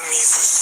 amigos.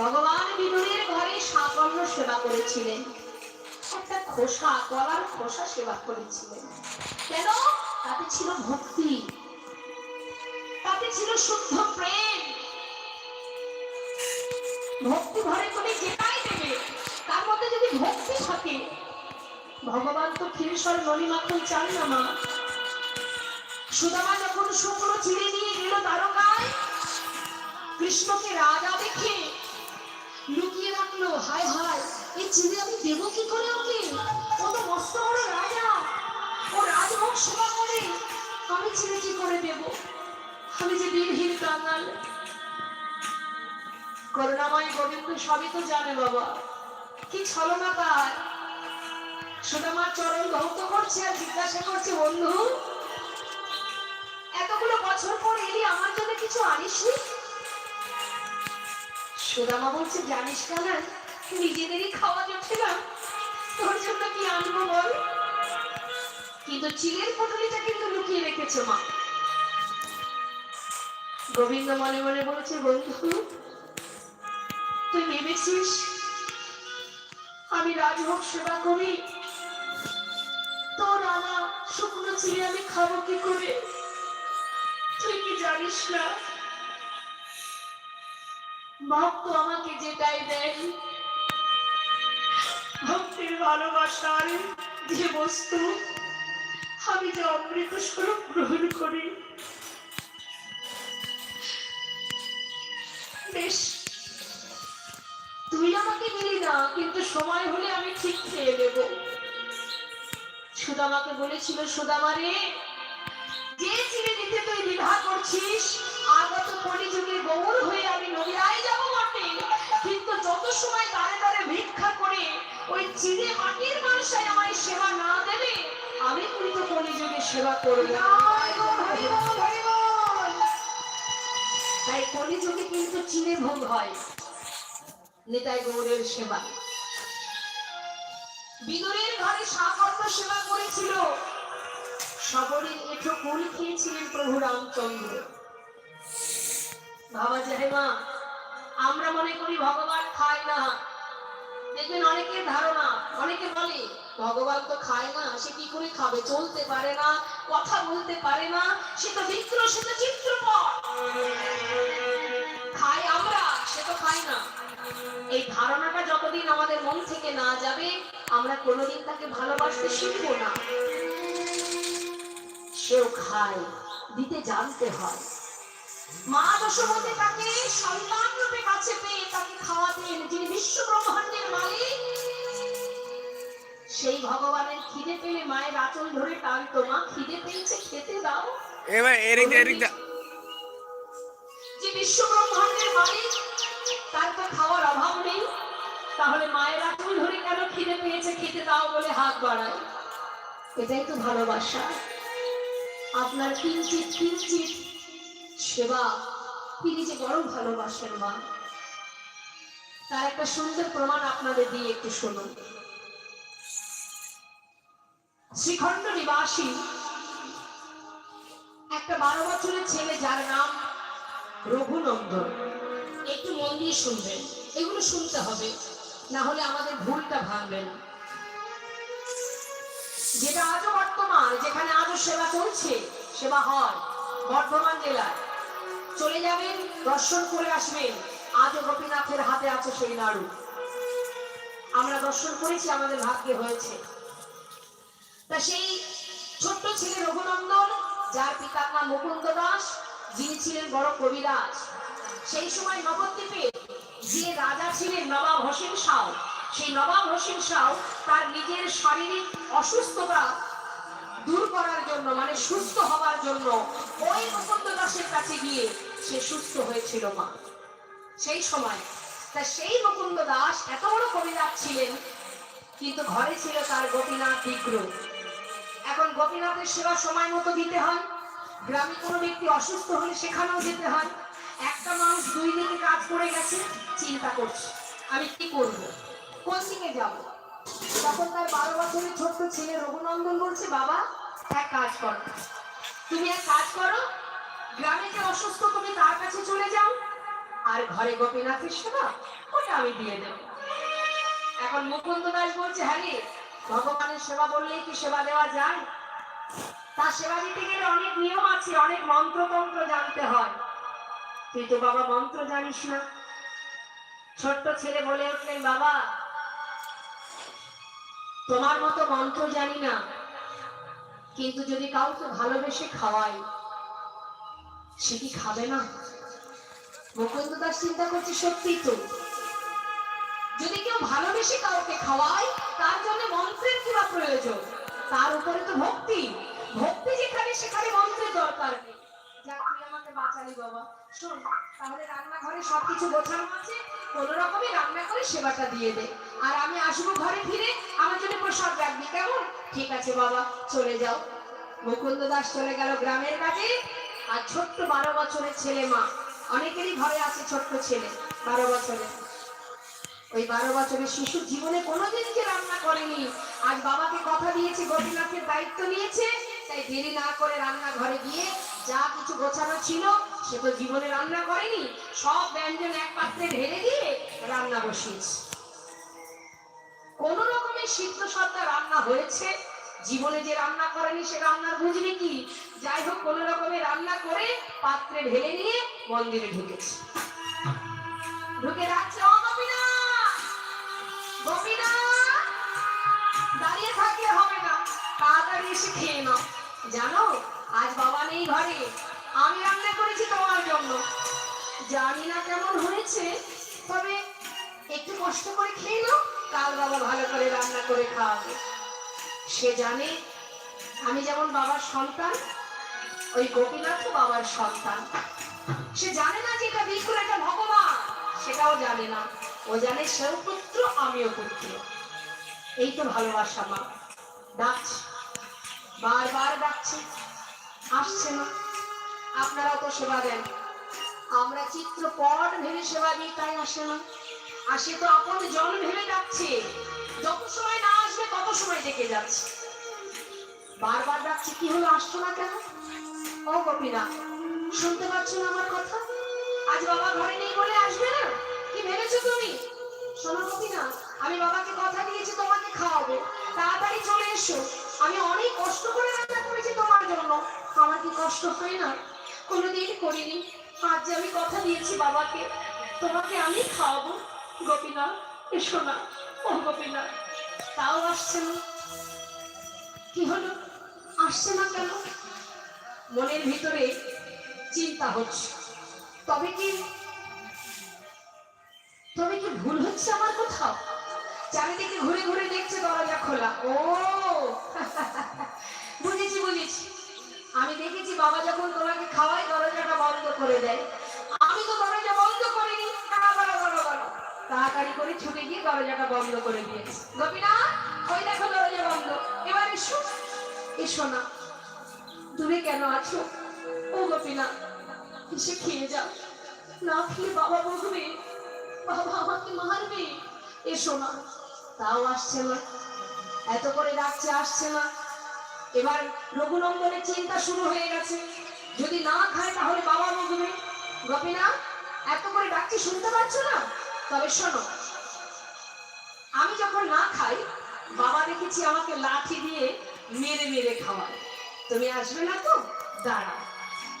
ভগবান বিদুরের ঘরে সাফল্য সেবা করেছিলেন। একটা খোসা, গলার খোসা সেবা করেছিলেন। কেন? তাতে ছিল ভক্তি। তাতে ছিল শুদ্ধ প্রেম। ভক্তি ঘরে করে যেটাই দেবে, তার মধ্যে যদি ভক্তি থাকে, ভগবান তো ক্ষীরেশ্বর নলি মাখন চান না, মা। সুদামা যখন শুক্র চিড়ে নিয়ে গেল দ্বারকায় কৃষ্ণকে রাজা দেখে লুকিয়ে রাখল। হায় হায়, এই চিড়ে আমি দেবো কি করে ওকে? ও তো মস্ত বড় রাজা। ও সেবা করে আমি ছেড়ে কি করে দেব? আমি যে দিনহীন কাঙাল করুণাময় গোবিন্দ সবই তো জানে বাবা। কি ছলনা তার। সুদামার চরণ ধৌত করছে আর জিজ্ঞাসা করছে, বন্ধু, এতগুলো বছর পর এলি, আমার জন্য কিছু আনিসনি? সুদামা বলছে, জানিস কেন নিজেদেরই খাওয়া যাচ্ছে না। তোর জন্য কি আনব বল? কিন্তু চিলের পটলিটা কিন্তু লুকিয়ে মা। গোবিন্দ মনে মনে বলেছে, বন্ধু, তুই ভেবেছিস আমি রাজভোগ সেবা করি? তোর আনা শুকনো চিড়ে আমি খাব কি করে? তুই কি জানিস না? ভক্ত আমাকে যেটাই দেয় ভক্তির ভালোবাসার যে বস্তু, আমি যে অমৃত স্বরূপ গ্রহণ করি, বেশ। তুই আমাকে দিলি না, কিন্তু সময় হলে আমি ঠিক খেয়ে দেব সুদামাকে বলেছিল সুদামা রে যে চিনে দিতে তুই দ্বিধা করছিস আগত কলিযুগে গৌর হয়ে আমি যাব বটে। কিন্তু যত সময় দাঁড়ে দাঁড়ে ভিক্ষা করে ওই চিনে মাটির মানুষাই আমায় সেবা না দেবে আমি কিন্তু কলিযুগে সেবা করব তাই কলিযুগে কিন্তু চিনে ভোগ হয়। নেতাই গৌরের সেবা। বিদুরের ঘরে সাকর্ণ সেবা করেছিল। সবরের এঠো কুল খেয়েছিলেন প্রভু রামচন্দ্র বাবা যায় মা, আমরা মনে করি ভগবান খায় না। দেখবেন অনেকের ধারণা, অনেকে বলে, ভগবান তো খায় না, সে কি করে খাবে? চলতে পারে না, কথা বলতে পারে না, সে তো বিগ্রহ, সে তো চিত্রপট। খাই আমরা, সে তো খাই না। এই ধারণাটা যতদিন আমাদের মন থেকে না যাবে, আমরা কোনোদিন তাকে ভালোবাসতে শিখব না। সেও খায়, দিতে জানতে হয়। মা দশমতে তাকে সন্তান রূপে কাছে পেয়ে তাকে খাওয়াতেন যিনি বিশ্ব ব্রহ্মাণ্ডের মালিক। সেই ভগবানের খিদে পেলে মায়ের আঁচল ধরে টানতো মা খিদে পেয়েছে খেতে দাও। এবার এরিক এরিক দা যে বিশ্ব ব্রহ্মাণ্ডের মালিক তার তো খাওয়ার অভাব নেই। তাহলে মায়ের আঁচল ধরে কেন খিদে পেয়েছে খেতে দাও বলে হাত বাড়ায়? এটাই তো ভালোবাসা। আপনার কিঞ্চিত কিঞ্চিত সেবা, তিনি যে বড় ভালোবাসেন মা। তার একটা সুন্দর প্রমাণ আপনাদের দিয়ে একটু শুনুন। শ্রীখণ্ড নিবাসী একটা বারো বছরের ছেলে যার নাম রঘুনন্দন। একটু মন দিয়ে শুনবেন, এগুলো শুনতে হবে, না হলে আমাদের ভুলটা ভাঙবেন। যেটা আজও বর্তমান, যেখানে আজও সেবা চলছে, সেবা হয় বর্ধমান জেলায়। চলে যাবেন, দর্শন করে আসবেন। আজও গোপীনাথের হাতে আছে সেই নাড়ু। আমরা দর্শন করেছি, আমাদের ভাগ্যে হয়েছে। তা সেই ছোট্ট ছেলে রঘুনন্দন, যার পিতার নাম মুকুন্দ দাস, যিনি ছিলেন বড় কবিরাজ, সেই সময় নবদ্বীপে যে রাজা ছিলেন নবাব হোসেন শাহ সেই নবাব হোসেন শাহ তার নিজের শারীরিক অসুস্থতা দূর করার জন্য মানে সুস্থ হওয়ার জন্য ওই মুকুন্দ দাসের কাছে গিয়ে সে সুস্থ হয়েছিল মা। সেই সময় তা সেই মুকুন্দ দাস এত বড় কবিরাজ ছিলেন, কিন্তু ঘরে ছিল তার গোপীনাথ বিগ্রহ। এখন গোপীনাথের সেবা সময় মতো দিতে হয়, গ্রামে কোনো ব্যক্তি অসুস্থ হলে সেখানেও যেতে হয়। একটা মানুষ দুই দিকে কাজ করে গেছে, চিন্তা করছে, আমি কি করব? কোন দিকে যাব? তখন তার বারো বছরের ছোট্ট ছেলে রঘুনন্দন বলছে, বাবা, এক কাজ করো। তুমি এক কাজ করো গ্রামে যে অসুস্থ তুমি তার কাছে চলে যাও। আর ঘরে গোপীনাথের সেবা, ওটা আমি দিয়ে দেব। এখন মুকুন্দ দাস বলছে হ্যাঁ ভগবানের সেবা বললেই কি সেবা দেওয়া যায়? তার সেবা দিতে গেলে অনেক নিয়ম আছে, অনেক মন্ত্রতন্ত্র জানতে হয়। তুই তো বাবা, মন্ত্র জানিস না। ছোট্ট ছেলে বলে উঠলেন, বাবা, তোমার মতো মন্ত্র জানি না। কিন্তু যদি কাউকে ভালোবেসে খাওয়াই সে কি খাবে না? মুকুন্দ দাস চিন্তা করছে সত্যি তো। যদি কেউ ভালোবেসে কাউকে খাওয়ায়, তার জন্য মন্ত্রের কিবা প্রয়োজন? তার উপরে তো ভক্তি। ভক্তি যেখানে, সেখানে মন্ত্রের দরকার নেই। আমাকে বাঁচালি বাবা। শোন, তাহলে রান্নাঘরে সবকিছু গোছানো আছে। কোন রকমে রান্না করে সেবাটা দিয়ে দে। আর আমি আসব ঘরে ফিরে, আমার জন্য প্রসাদ রাখবি, কেমন? ঠিক আছে বাবা, চলে যাও। মুকুন্দ দাস চলে গেল গ্রামের কাছে আর ছোট্ট বারো বছরের ছেলে মা। অনেকেরই ঘরে আছে ছোট্ট ছেলে, বারো বছরের। ওই বারো বছরের শিশু জীবনে কোনোদিন যে রান্না করেনি। আজ বাবাকে কথা দিয়েছে, গোপীনাথের দায়িত্ব নিয়েছে। তাই দেরি না করে রান্না ঘরে গিয়ে যা কিছু গোছানো ছিল, সে তো জীবনে রান্না করেনি। সব ব্যঞ্জন এক পাত্রে ঢেলে দিয়ে রান্না বসিয়েছে। কোন রকমের সিদ্ধ সত্তা রান্না হয়েছে। জীবনে যে রান্না করেনি, সে রান্নার বুঝবে কি? যাই হোক, কোন রকমে রান্না করে পাত্রে ঢেলে নিয়ে মন্দিরে ঢুকেছে। ঢুকে যাচ্ছে। ও গোপীনা গোপীনা দাঁড়িয়ে থাকলে হবে না। তাড়াতাড়ি এসে খেয়ে নাও। জানো, আজ বাবা নেই ঘরে। আমি রান্না করেছি তোমার জন্য। জানি না কেমন হয়েছে, তবে একটু কষ্ট করে খেয়ে নাও। কাল বাবা ভালো করে রান্না করে খাওয়াবে। সে জানে আমি যেমন বাবার সন্তান, ওই গোপীনাথ বাবার সন্তান। সে জানে না যে এটা বিষ্ণুর একটা ভগবান, সেটাও জানে না। ও জানে সেও পুত্র, আমিও পুত্র। এই তো ভালোবাসা মা। ডাকছে। বারবার ডাকছে। আসছে না আপনারা তো সেবা দেন। আমরা চিত্রপট ভেবে সেবা দিই, তাই আসে না আসে তো আপন জন ভেবে ডাকছে। যত সময় না আসবে তত সময় ডেকে যাচ্ছে? বারবার ডাকছে, কি হলো, আসছো না কেন? ও গোপীনা শুনতে পাচ্ছ না আমার কথা? আজ বাবা ঘরে নেই বলে আসবে না? কি ভেবেছো তুমি? শোনো গোপীনা আমি বাবাকে কথা দিয়েছি, তোমাকে খাওয়াবো। তাড়াতাড়ি চলে এসো। আমি অনেক কষ্ট করে রান্না করেছি তোমার জন্য। আমার কি কষ্ট হয় না? কোনোদিন করিনি। আজ আমি কথা দিয়েছি বাবাকে, তোমাকে আমি খাওয়াবো। গোপীনা এসো না। ও গোপীনা তাও আসছে না। কি হলো? আসছে না কেন? মনের ভিতরে চিন্তা হচ্ছে। তবে কি তবে কি ভুল হচ্ছে আমার কোথাও? চারিদিকে ঘুরে ঘুরে দেখছে দরজা খোলা। ও! বুঝেছি বুঝেছি। আমি দেখেছি বাবা যখন তোমাকে খাওয়ায়, দরজাটা বন্ধ করে দেয়। আমি তো দরজা বন্ধ তাড়াতাড়ি করে ছুটে গিয়ে দরজাটা বন্ধ করে দিয়েছি গোপীনা ওই দেখো দরজা বন্ধ। এবার এসো। এসো না। দূরে কেন আছো? ও গোপীনা এসে খেয়ে যাও। না খেয়ে বাবা বকবে। বাবা আমাকে মারবে। এসো না। তাও আসছে না। এত করে ডাকছে, আসছে না। এবার রঘুনন্দনের চিন্তা শুরু হয়ে গেছে। যদি না খায় তাহলে বাবা বকবে। গোপীনা এত করে ডাকছি, শুনতে পাচ্ছ না? তবে শোনো, আমি যখন না খাই, বাবা দেখেছি আমাকে লাঠি দিয়ে মেরে মেরে খাওয়ায়। তুমি আসবে না তো? দাঁড়াও।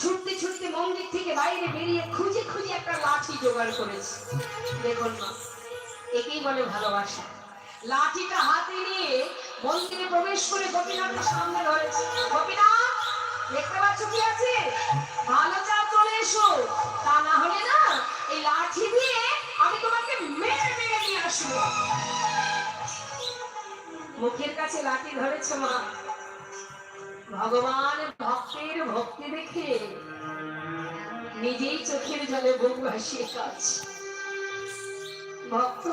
ছুটতে ছুটতে মন্দির থেকে বাইরে বেরিয়ে খুঁজে খুঁজে একটা লাঠি জোগাড় করেছি। দেখুন না একেই বলে ভালোবাসা। লাঠিটা হাতে নিয়ে মন্দিরে প্রবেশ করে গোপীনাথের সামনে ধরেছে গোপীনাথ, দেখতে পাচ্ছ কি আছে? ভালো মুখের কাছে লাঠি ধরেছ মা। ভগবান ভক্তের ভক্তি দেখে নিজেই চোখের জলে বুক ভাসিয়ে কাজ ভক্ত,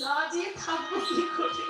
না যে থাকব কি করে?